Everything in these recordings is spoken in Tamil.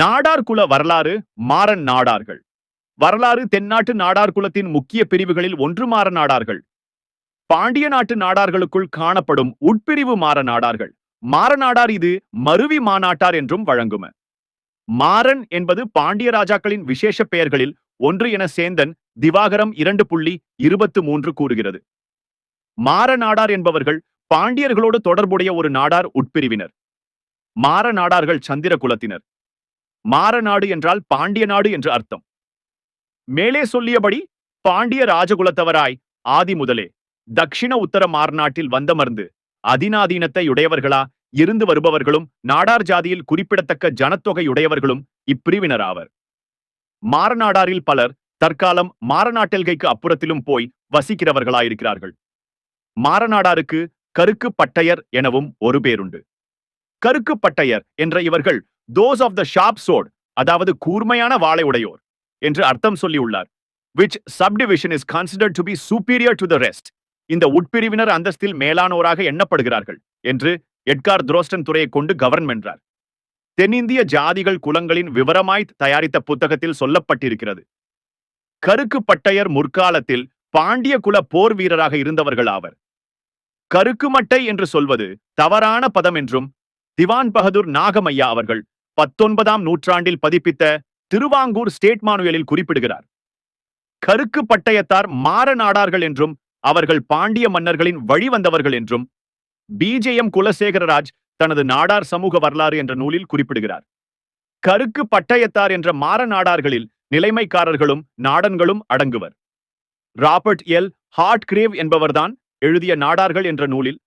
நாடார் குல வரலாறு மாறன் நாடார்கள். வரலாறு தென்னாட்டு நாடார் குலத்தின் முக்கிய பிரிவுகளில் ஒன்று மாற நாடார்கள். பாண்டிய நாட்டு நாடார்களுக்குள் காணப்படும் உட்பிரிவு மாற நாடார்கள். மாறநாடார் இது மருவி மாநாட்டார் என்றும் வழங்கும. மாறன் என்பது பாண்டிய ராஜாக்களின் விசேஷ பெயர்களில் ஒன்று என சேந்தன் திவாகரம் இரண்டு புள்ளி இருபத்து மூன்று கூறுகிறது. மாறநாடார் என்பவர்கள் பாண்டியர்களோடு தொடர்புடைய ஒரு நாடார் உட்பிரிவினர். மாற நாடார்கள் சந்திர குலத்தினர் மாறநாடு என்றால் பாண்டிய நாடு என்று அர்த்தம். மேலே சொல்லியபடி பாண்டிய ராஜகுலத்தவராய் ஆதி முதலே தக்ஷிண உத்தர மார்நாட்டில் வந்தமர்ந்து அதினாதீனத்தை உடையவர்களா இருந்து வருபவர்களும் நாடார் ஜாதியில் குறிப்பிடத்தக்க ஜனத்தொகையுடையவர்களும் இப்பிரிவினராவர். மாரநாடாரில் பலர் தற்காலம் மாரநாட்டெல்கைக்கு அப்புறத்திலும் போய் வசிக்கிறவர்களாயிருக்கிறார்கள். மாரநாடாருக்கு கருக்கு பட்டயர் எனவும் ஒரு பேருண்டு. கருக்கு பட்டயர் என்ற இவர்கள் those of the sharp sword அதாவது கூர்மையான வாளை உடையோர் என்று அர்த்தம் சொல்லியுள்ளார் which subdivision is considered to be superior to the rest இந்த உட்பிரிவினர் அந்தஸ்தில் மேலானோராக எண்ணப்படுகிறார்கள் என்று எட்கார் துரோஸ்டன் துறையை கொண்டு கவர்ன் வென்றார். தென்னிந்திய ஜாதிகள் குலங்களின் விவரமாய் தயாரித்த புத்தகத்தில் சொல்லப்பட்டிருக்கிறது. கருக்கு பட்டையர் முற்காலத்தில் பாண்டிய குல போர் வீரராக இருந்தவர்கள் ஆவர். கருக்கு மட்டை என்று சொல்வது தவறான பதம் என்றும் திவான் பகதூர் நாகமையா அவர்கள் பத்தொன்பதாம் நூற்றாண்டில் பதிப்பித்த திருவாங்கூர் ஸ்டேட் மானுவலில் குறிப்பிடுகிறார். கருக்கு பட்டயத்தார் மாற நாடார்கள் என்றும் அவர்கள் பாண்டிய மன்னர்களின் வழி வந்தவர்கள் என்றும் பிஜேஎம் குலசேகரராஜ் தனது நாடார் சமூக வரலாறு என்ற நூலில் குறிப்பிடுகிறார். கருக்கு பட்டயத்தார் என்ற மாற நாடார்களில் நிலைமைக்காரர்களும் நாடன்களும் அடங்குவர். Robert L. ஹார்ட் கிரேவ் என்பவர்தான் எழுதிய நாடார்கள் என்ற நூலில்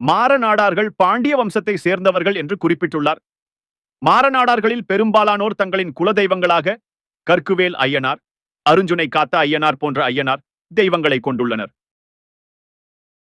மாற நாடார்கள் பாண்டிய வம்சத்தை சேர்ந்தவர்கள் என்று குறிப்பிட்டுள்ளார். மாறநாடார்களில் பெரும்பாலானோர் தங்களின் குலதெய்வங்களாக கற்குவேல் ஐயனார் அருஞ்சுனை காத்த ஐயனார் போன்ற ஐயனார் தெய்வங்களை கொண்டுள்ளனர்.